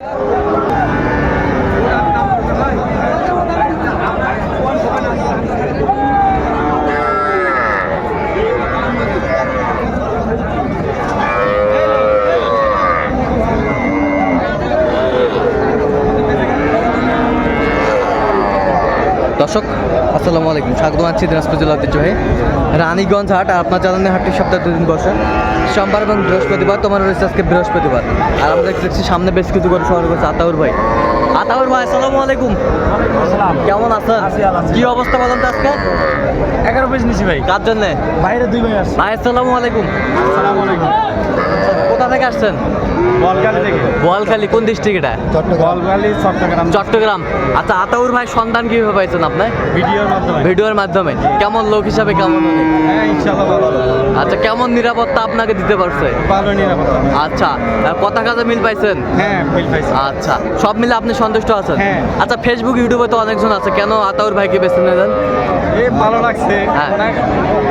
Oh, দর্শক আসসালামু আলাইকুম। স্বাগত আছি দিনাজপুর জেলা ঐতিহ্যবাহী রানীগঞ্জ হাট আর আপনার জানানি হাটটি সপ্তাহে দুদিন বসে। সোমবার এবং বৃহস্পতিবার তোমার রয়েছে আজকে বৃহস্পতিবার। আর আমরা দেখছি সামনে বেশ কিছু করে শহর করছে আতাউর ভাই। আতাউর ভাই আসসালামু আলাইকুম। কেমন আছেন? আছি, কি অবস্থা বলেন তো আজকে? এগারো পিস নিছি ভাই। কার জন্য? বাইরে দুই ভাই আসছে। আসসালামু আলাইকুম। আসসালামু আলাইকুম। কোথা থেকে আসছেন? বোয়ালখালী কোন ডিস্ট্রিক্ট এটা? চট্টগ্রাম। চট্টগ্রাম। আচ্ছা আতাউর ভাই সন্ধান কীভাবে পাইছেন আপনি? ভিডিওর মাধ্যমে। ভিডিওর মাধ্যমে। কেমন লোক হিসাবে কেমন উনি? হ্যাঁ আচ্ছা কেমন নিরাপত্তা আপনাকে দিতে পারছে? ভালো নিরাপত্তা। আচ্ছা কথা কাজে মিল পাইছেন? হ্যাঁ আচ্ছা সব মিলে আপনি সন্তুষ্ট আছেন? হ্যাঁ। আচ্ছা ফেসবুক ইউটিউবে তো অনেকজন আছে। কেন আতাউর ভাইকে বেছে নিলেন? এ ভালো লাগছে। অনেক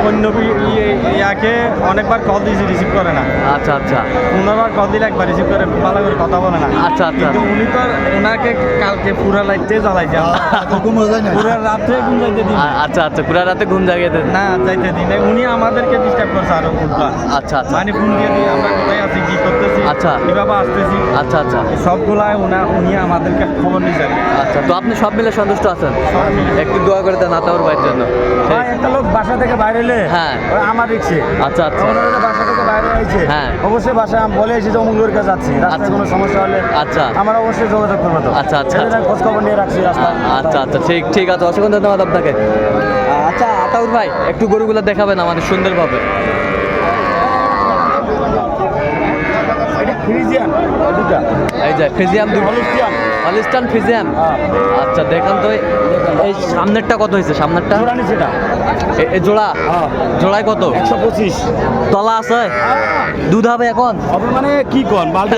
অন্য ইয়ে- ইয়াকে অনেকবার কল দিয়েছি রিসিভ করে না। আচ্ছা আচ্ছা। পনেরোবার কল দিলে একবার রিসিভ করে ভালো করে কথা বলে না। আচ্ছা, আচ্ছা। কিন্তু উনি তো ওনাকে কালকে পুরা লাইটে জ্বালাইছে। পুরা রাত্রে ঘুম যাইতে দিন। আচ্ছা আচ্ছা পুরা রাতে ঘুম জাগিয়ে দেন। না যাইতে দিন। উনি আমাদেরকে ডিস্টার্ব করছে আরও আচ্ছা আচ্ছা। মানে ফোন দিয়ে দিয়ে আমরা কোথায় আছি? কি করতেছি? আচ্ছা। কীভাবে আসতেছি? আচ্ছা আচ্ছা। সবগুলাই উনা উনি আমাদেরকে খবর নিয়ে যাবে আচ্ছা তো আপনি সব মিলে সন্তুষ্ট আছেন? একটু দোয়া করে দেন আতাউর ভাইয়ের জন্য। একটা লোক বাসা থেকে বাইরে হ্যাঁ। আমার রিক্সে। আচ্ছা আচ্ছা। বাসা থেকে বাইরে আইছে হ্যাঁ। অবশ্যই বাসা আমি বলে এসেছি যে অমুক লোকের কাছে যাচ্ছি। রাস্তায় আচ্ছা। কোনো সমস্যা হলে আচ্ছা। আমরা অবশ্যই যোগাযোগ করব তো। আচ্ছা, আচ্ছা, সেজন্য খোঁজ খবর নিয়ে রাখছি রাস্তা। আচ্ছা আচ্ছা। ঠিক ঠিক আছে। অসংখ্য ধন্যবাদ আপনাকে। আচ্ছা আতাউর ভাই একটু গরুগুলো দেখাবেন আমাদের সুন্দরভাবে। ফ্রিজিয়ান দুটা। এই যে ফিজিয়াম দুটো। হলিস্টিয়ান হলিস্টান ফিজিয়াম। আচ্ছা দেখান তো এই- এই সামনেরটা কত হয়েছে? সামনেরটা? জোড়ানি সেটা এ- এ জোড়া? হ্যাঁ। জোড়ায় কত? একশো পঁচিশ। তলা আছে? দুধ হবে এখন? মানে কি কন? বালতি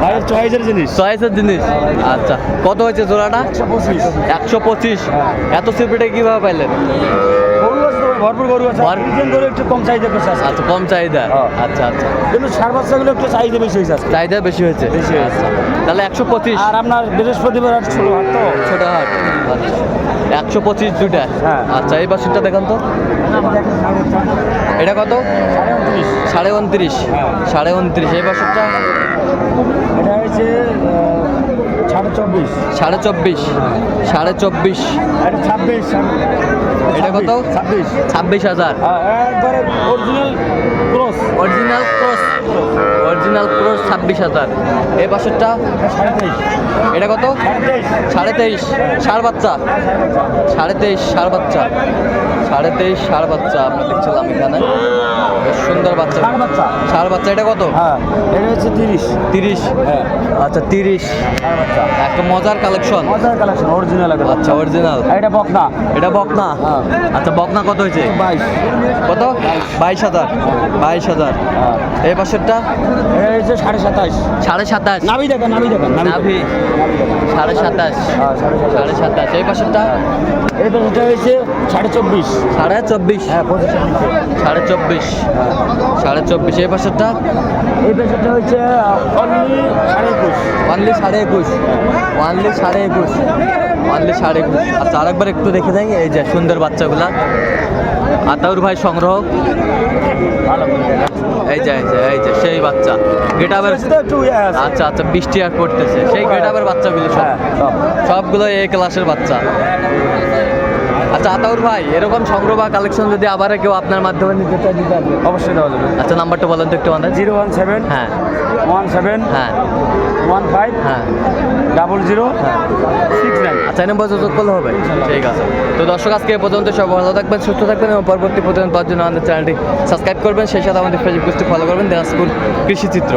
ভাইয়ের চয়েসের জিনিস। চয়েসের জিনিস? আচ্ছা কত হয়েছে জোড়াটা? একশো পঁচিশ। একশো পঁচিশ। এত সিপিটে কীভাবে পাইলেন? ভরপুর গরু আছে ফ্রিজিয়ান গরু একটু কম চাহিদা বেশি আছে। আচ্ছা কম চাহিদা? হ্যাঁ। আচ্ছা আচ্ছা। কিন্তু সার বাচ্চাগুলো একটু চাহিদা বেশি হয়েছে। চাহিদা বেশি হয়েছে? বেশি হয়েছে। আচ্ছা তাহলে একশো পঁচিশ। আর আপনার বৃহস্পতিবার আর ষোলো হাট তো? ছোট হাট। আচ্ছা একশো পঁচিশ দুটা হ্যাঁ। আচ্ছা এই বাসনটা দেখান তো। এটা কত? সাড়ে উনত্রিশ। সাড়ে উনত্রিশ হ্যাঁ। সাড়ে উনত্রিশ। এই বাসনটা এটা হয়েছে সাড়ে চব্বিশ। সাড়ে চব্বিশ ছাব্বিশ এটা কত? ছাব্বিশ ছাব্বিশ। হাজার। Original cross original cross original cross ছাব্বিশ হাজার। এই বাসনটা এটা কত? সাড়ে তেইশ। সার বাচ্চা। সাড়ে তেইশ ষাড় বাচ্চা। সাড়ে তেইশ ষাড় বাচ্চা। আমরা দেখছিলাম এখানে। সুন্দর বাচ্চা। সার বাচ্চা। এটা কত? হ্যাঁ এটা হচ্ছে তিরিশ। তিরিশ? হ্যাঁ। আচ্ছা তিরিশ। একটা মজার কালেকশন মজার কালেকশন অরিজিনাল আচ্ছা অরিজিনাল এটা বকনা। এটা বকনা? হ্যাঁ। আচ্ছা বকনা কত হয়েছে? বাইশ। কত? বাইশ। হাজার। বাইশ হাজার। এই পাশেরটা? এটা হচ্ছে সাড়ে সাতাশ। সাড়ে সাতাশ। নাভি দেখেন নাভি দেখেন নাভি সাড়ে সাতাশ। সাড়ে সাতাশ। এই পাশেরটা? এই পেশাটা হয়েছে সাড়ে চব্বিশ। সাড়ে চব্বিশ। হ্যাঁ সাড়ে চব্বিশ। সাড়ে চব্বিশ। এই পাশেরটা? এই পেশাটা হচ্ছে অনলি সাড়ে একুশ। ওয়ানলি সাড়ে একুশ। ওয়ানলি সাড়ে একুশ। ওয়ানলি সাড়ে একুশ। আচ্ছা আরেকবার একটু দেখে যাই এই যে সুন্দর বাচ্চাগুলা। আতাউর ভাই সংগ্রহ ভালো। এই যে এই যে এই যে সেই বাচ্চা। ইয়ে। আচ্ছা আচ্ছা বৃষ্টি আর পড়তেছে। সেই গেটাবের বাচ্চাগুলো সব হ্যাঁ সবগুলো এ ক্লাসের বাচ্চা। আচ্ছা আতাউর ভাই এরকম সংগ্রহ বা কালেকশন যদি আবার কেউ আপনার মাধ্যমে নিতে চায় অবশ্যই দেওয়া যাবে। আচ্ছা নাম্বারটা বলেন তো একটু আমাদের। জিরো ওয়ান সেভেন হ্যাঁ। ওয়ান সেভেন হ্যাঁ। ওয়ান ফাইভ হ্যাঁ। ডাবল জিরো হ্যাঁ। সিক্স নাইন আচ্ছা এই নম্বর যোগাযোগ করলে হবে। ঠিক আছে। তো দর্শক আজকে এ পর্যন্ত সব ভালো থাকবেন সুস্থ থাকবেন এবং পরবর্তী পর্যন্ত পাওয়ার জন্য আমাদের চ্যানেলটি সাবস্ক্রাইব করবেন। সেই সাথে আমাদের ফেসবুক পেজটি ফলো করবেন। দিনাজপুর কৃষি চিত্র